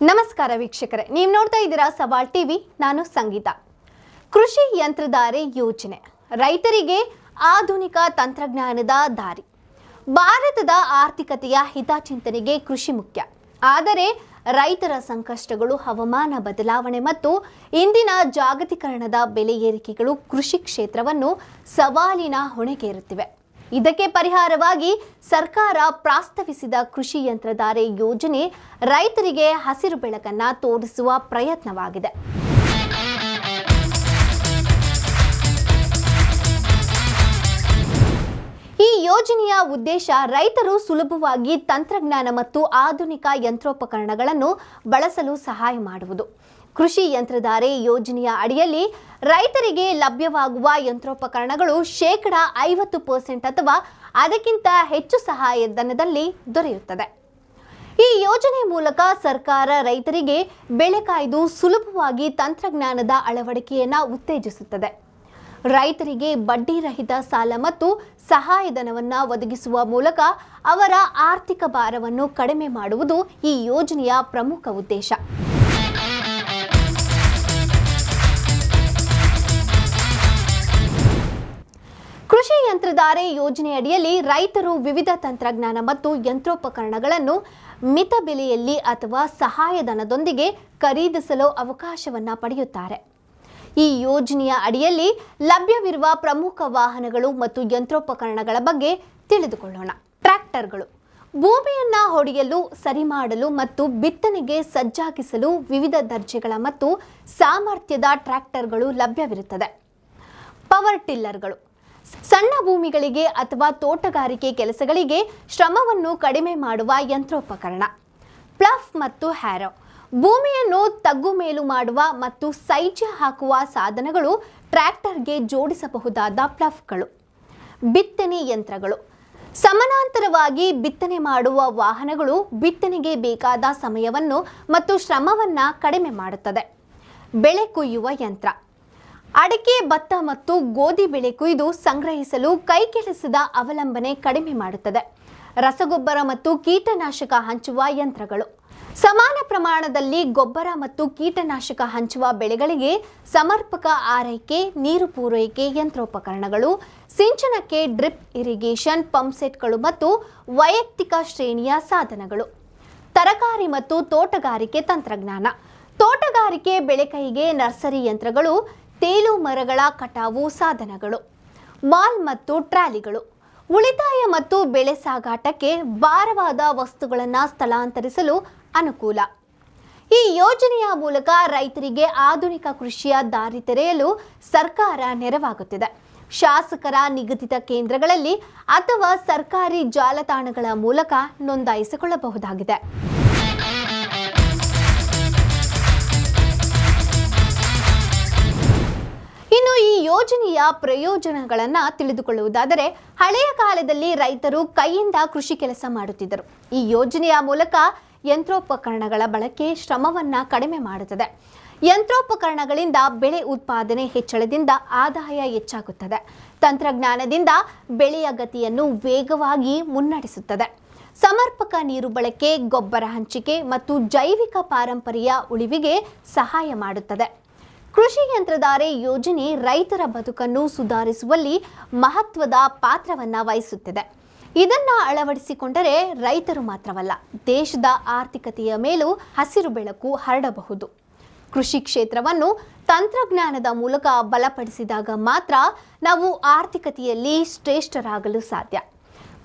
ನಮಸ್ಕಾರ ವೀಕ್ಷಕರೇ, ನೀವು ನೋಡ್ತಾ ಇದ್ದೀರಾ ಸವಾಲ್ ಟಿವಿ, ನಾನು ಸಂಗೀತ. ಕೃಷಿ ಯಂತ್ರಧಾರೆ ಯೋಜನೆ. ರೈತರಿಗೆ ಆಧುನಿಕ ತಂತ್ರಜ್ಞಾನದ ದಾರಿ. ಭಾರತದ ಆರ್ಥಿಕತೆಯ ಹಿತಚಿಂತನೆಗೆ ಕೃಷಿ ಮುಖ್ಯ. ಆದರೆ ರೈತರ ಸಂಕಷ್ಟಗಳು, ಹವಾಮಾನ ಬದಲಾವಣೆ ಮತ್ತು ಇಂದಿನ ಜಾಗತೀಕರಣದ ಬೆಲೆ ಏರಿಕೆಗಳು ಕೃಷಿ ಕ್ಷೇತ್ರವನ್ನು ಸವಾಲಿನ ಹೊಣೆಗೇರುತ್ತಿವೆ. ಇದಕ್ಕೆ ಪರಿಹಾರವಾಗಿ ಸರ್ಕಾರ ಪ್ರಾಸ್ತಾವಿಸಿದ ಕೃಷಿ ಯಂತ್ರಧಾರೆ ಯೋಜನೆ ರೈತರಿಗೆ ಹಸಿರು ಬೆಳಕನ್ನ ತೋರಿಸುವ ಪ್ರಯತ್ನವಾಗಿದೆ. ಈ ಯೋಜನೆಯ ಉದ್ದೇಶ ರೈತರು ಸುಲಭವಾಗಿ ತಂತ್ರಜ್ಞಾನ ಮತ್ತು ಆಧುನಿಕ ಯಂತ್ರೋಪಕರಣಗಳನ್ನು ಬಳಸಲು ಸಹಾಯ ಮಾಡುವುದು. ಕೃಷಿ ಯಂತ್ರಧಾರೆ ಯೋಜನೆಯ ಅಡಿಯಲ್ಲಿ ರೈತರಿಗೆ ಲಭ್ಯವಾಗುವ ಯಂತ್ರೋಪಕರಣಗಳು ಶೇಕಡ ಐವತ್ತು ಪರ್ಸೆಂಟ್ ಅಥವಾ ಅದಕ್ಕಿಂತ ಹೆಚ್ಚು ಸಹಾಯಧನದಲ್ಲಿ ದೊರೆಯುತ್ತದೆ. ಈ ಯೋಜನೆ ಮೂಲಕ ಸರ್ಕಾರ ರೈತರಿಗೆ ಬೆಳೆ ಕಾಯ್ದು ಸುಲಭವಾಗಿ ತಂತ್ರಜ್ಞಾನದ ಅಳವಡಿಕೆಯನ್ನು ಉತ್ತೇಜಿಸುತ್ತದೆ. ರೈತರಿಗೆ ಬಡ್ಡಿ ರಹಿತ ಸಾಲ ಮತ್ತು ಸಹಾಯಧನವನ್ನು ಒದಗಿಸುವ ಮೂಲಕ ಅವರ ಆರ್ಥಿಕ ಭಾರವನ್ನು ಕಡಿಮೆ ಮಾಡುವುದು ಈ ಯೋಜನೆಯ ಪ್ರಮುಖ ಉದ್ದೇಶ. ಕೃಷಿ ಯಂತ್ರಧಾರೆ ಯೋಜನೆಯಡಿಯಲ್ಲಿ ರೈತರು ವಿವಿಧ ತಂತ್ರಜ್ಞಾನ ಮತ್ತು ಯಂತ್ರೋಪಕರಣಗಳನ್ನು ಮಿತ ಬೆಲೆಯಲ್ಲಿ ಅಥವಾ ಸಹಾಯಧನದೊಂದಿಗೆ ಖರೀದಿಸಲು ಅವಕಾಶವನ್ನು ಪಡೆಯುತ್ತಾರೆ. ಈ ಯೋಜನೆಯ ಅಡಿಯಲ್ಲಿ ಲಭ್ಯವಿರುವ ಪ್ರಮುಖ ವಾಹನಗಳು ಮತ್ತು ಯಂತ್ರೋಪಕರಣಗಳ ಬಗ್ಗೆ ತಿಳಿದುಕೊಳ್ಳೋಣ. ಟ್ರ್ಯಾಕ್ಟರ್ಗಳು ಭೂಮಿಯನ್ನು ಹೊಡೆಯಲು ಸರಿ ಮಾಡಲು ಮತ್ತು ಬಿತ್ತನೆಗೆ ಸಜ್ಜಾಗಿಸಲು ವಿವಿಧ ದರ್ಜೆಗಳ ಮತ್ತು ಸಾಮರ್ಥ್ಯದ ಟ್ರ್ಯಾಕ್ಟರ್ಗಳು ಲಭ್ಯವಿರುತ್ತದೆ. ಪವರ್ ಟಿಲ್ಲರ್ಗಳು ಸಣ್ಣ ಭೂಮಿಗಳಿಗೆ ಅಥವಾ ತೋಟಗಾರಿಕೆ ಕೆಲಸಗಳಿಗೆ ಶ್ರಮವನ್ನು ಕಡಿಮೆ ಮಾಡುವ ಯಂತ್ರೋಪಕರಣ. ಪ್ಲಫ್ ಮತ್ತು ಹ್ಯಾರೋ. ಭೂಮಿಯನ್ನು ತಗ್ಗು ಮೇಲು ಮಾಡುವ ಮತ್ತು ಸೈಜ ಹಾಕುವ ಸಾಧನಗಳು ಟ್ರ್ಯಾಕ್ಟರ್ಗೆ ಜೋಡಿಸಬಹುದಾದ ಪ್ಲಫ್ಗಳು. ಬಿತ್ತನೆ ಯಂತ್ರಗಳು. ಸಮಾನಾಂತರವಾಗಿ ಬಿತ್ತನೆ ಮಾಡುವ ವಾಹನಗಳು ಬಿತ್ತನೆಗೆ ಬೇಕಾದ ಸಮಯವನ್ನು ಮತ್ತು ಶ್ರಮವನ್ನು ಕಡಿಮೆ ಮಾಡುತ್ತದೆ. ಬೆಳೆ ಕೊಯ್ಯುವ ಯಂತ್ರ. ಅಡಿಕೆ, ಭತ್ತ ಮತ್ತು ಗೋಧಿ ಬೆಳೆ ಕುಯ್ದು ಸಂಗ್ರಹಿಸಲು ಕೈಕೆಲಸದ ಅವಲಂಬನೆ ಕಡಿಮೆ ಮಾಡುತ್ತದೆ. ರಸಗೊಬ್ಬರ ಮತ್ತು ಕೀಟನಾಶಕ ಹಂಚುವ ಯಂತ್ರಗಳು. ಸಮಾನ ಪ್ರಮಾಣದಲ್ಲಿ ಗೊಬ್ಬರ ಮತ್ತು ಕೀಟನಾಶಕ ಹಂಚುವ ಬೆಳೆಗಳಿಗೆ ಸಮರ್ಪಕ ಆರೈಕೆ, ನೀರು ಪೂರೈಕೆ ಯಂತ್ರೋಪಕರಣಗಳು, ಸಿಂಚನಕ್ಕೆ ಡ್ರಿಪ್ ಇರಿಗೇಷನ್ ಪಂಪ್ಸೆಟ್ಗಳು ಮತ್ತು ವೈಯಕ್ತಿಕ ಶ್ರೇಣಿಯ ಸಾಧನಗಳು. ತರಕಾರಿ ಮತ್ತು ತೋಟಗಾರಿಕೆ ತಂತ್ರಜ್ಞಾನ. ತೋಟಗಾರಿಕೆ ಬೆಳೆಕೈಗೆ ನರ್ಸರಿ ಯಂತ್ರಗಳು ತೇಲು ಮರಗಳ ಕಟಾವು ಸಾಧನಗಳು, ಮಾಲ್ ಮತ್ತು ಟ್ರಾಲಿಗಳು, ಉಳಿತಾಯ ಮತ್ತು ಬೆಳೆ ಸಾಗಾಟಕ್ಕೆ ಭಾರವಾದ ವಸ್ತುಗಳನ್ನು ಸ್ಥಳಾಂತರಿಸಲು ಅನುಕೂಲ. ಈ ಯೋಜನೆಯ ಮೂಲಕ ರೈತರಿಗೆ ಆಧುನಿಕ ಕೃಷಿಯ ದಾರಿ ತೆರೆಯಲು ಸರ್ಕಾರ ನೆರವಾಗುತ್ತಿದೆ. ಶಾಸಕರ ನಿಗದಿತ ಕೇಂದ್ರಗಳಲ್ಲಿ ಅಥವಾ ಸರ್ಕಾರಿ ಜಾಲತಾಣಗಳ ಮೂಲಕ ನೋಂದಾಯಿಸಿಕೊಳ್ಳಬಹುದಾಗಿದೆ. ಈ ಯೋಜನೆಯ ಪ್ರಯೋಜನಗಳನ್ನು ತಿಳಿದುಕೊಳ್ಳುವುದಾದರೆ ಹಳೆಯ ಕಾಲದಲ್ಲಿ ರೈತರು ಕೈಯಿಂದ ಕೃಷಿ ಕೆಲಸ ಮಾಡುತ್ತಿದ್ದರು. ಈ ಯೋಜನೆಯ ಮೂಲಕ ಯಂತ್ರೋಪಕರಣಗಳ ಬಳಕೆ ಶ್ರಮವನ್ನು ಕಡಿಮೆ ಮಾಡುತ್ತದೆ. ಯಂತ್ರೋಪಕರಣಗಳಿಂದ ಬೆಳೆ ಉತ್ಪಾದನೆ ಹೆಚ್ಚಳದಿಂದ ಆದಾಯ ಹೆಚ್ಚಾಗುತ್ತದೆ. ತಂತ್ರಜ್ಞಾನದಿಂದ ಬೆಳೆಯ ಗತಿಯನ್ನು ವೇಗವಾಗಿ ಮುನ್ನಡೆಸುತ್ತದೆ. ಸಮರ್ಪಕ ನೀರು ಬಳಕೆ, ಗೊಬ್ಬರ ಹಂಚಿಕೆ ಮತ್ತು ಜೈವಿಕ ಪಾರಂಪರ್ಯ ಉಳಿವಿಗೆ ಸಹಾಯ ಮಾಡುತ್ತದೆ. ಕೃಷಿ ಯಂತ್ರಧಾರೆ ಯೋಜನೆ ರೈತರ ಬದುಕನ್ನು ಸುಧಾರಿಸುವಲ್ಲಿ ಮಹತ್ವದ ಪಾತ್ರವನ್ನು ವಹಿಸುತ್ತಿದೆ. ಇದನ್ನ ಅಳವಡಿಸಿಕೊಂಡರೆ ರೈತರು ಮಾತ್ರವಲ್ಲ, ದೇಶದ ಆರ್ಥಿಕತೆಯ ಮೇಲೂ ಹಸಿರು ಬೆಳಕು ಹರಡಬಹುದು. ಕೃಷಿ ಕ್ಷೇತ್ರವನ್ನು ತಂತ್ರಜ್ಞಾನದ ಮೂಲಕ ಬಲಪಡಿಸಿದಾಗ ಮಾತ್ರ ನಾವು ಆರ್ಥಿಕತೆಯಲ್ಲಿ ಶ್ರೇಷ್ಠರಾಗಲು ಸಾಧ್ಯ.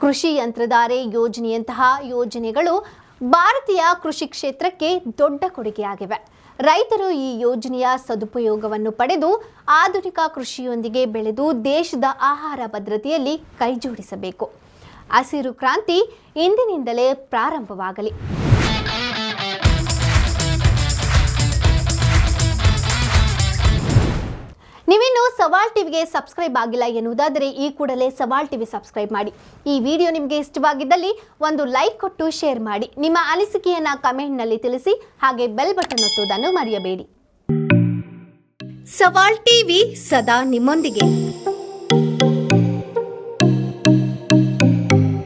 ಕೃಷಿ ಯಂತ್ರಧಾರೆ ಯೋಜನೆಯಂತಹ ಯೋಜನೆಗಳು ಭಾರತೀಯ ಕೃಷಿ ಕ್ಷೇತ್ರಕ್ಕೆ ದೊಡ್ಡ ಕೊಡುಗೆಯಾಗಿವೆ. ರೈತರು ಈ ಯೋಜನೆಯ ಸದುಪಯೋಗವನ್ನು ಪಡೆದು ಆಧುನಿಕ ಕೃಷಿಯೊಂದಿಗೆ ಬೆಳೆದು ದೇಶದ ಆಹಾರ ಭದ್ರತೆಯಲ್ಲಿ ಕೈಜೋಡಿಸಬೇಕು ಹಸಿರು ಕ್ರಾಂತಿ ಇಂದಿನಿಂದಲೇ ಪ್ರಾರಂಭವಾಗಲಿ. ನೀವಿನ್ನು ಸವಾಲ್ ಟಿವಿಗೆ ಸಬ್ಸ್ಕ್ರೈಬ್ ಆಗಿಲ್ಲ ಎನ್ನುವುದಾದರೆ ಈ ಕೂಡಲೇ ಸವಾಲ್ ಟಿವಿ ಸಬ್ಸ್ಕ್ರೈಬ್ ಮಾಡಿ. ಈ ವಿಡಿಯೋ ನಿಮಗೆ ಇಷ್ಟವಾಗಿದ್ದಲ್ಲಿ ಒಂದು ಲೈಕ್ ಕೊಟ್ಟು ಶೇರ್ ಮಾಡಿ. ನಿಮ್ಮ ಅನಿಸಿಕೆಯನ್ನ ಕಮೆಂಟ್ನಲ್ಲಿ ತಿಳಿಸಿ, ಹಾಗೆ ಬೆಲ್ ಬಟನ್ ಒತ್ತುವುದನ್ನು ಮರೆಯಬೇಡಿ. ಸವಾಲ್ ಟಿವಿ ಸದಾ ನಿಮ್ಮೊಂದಿಗೆ.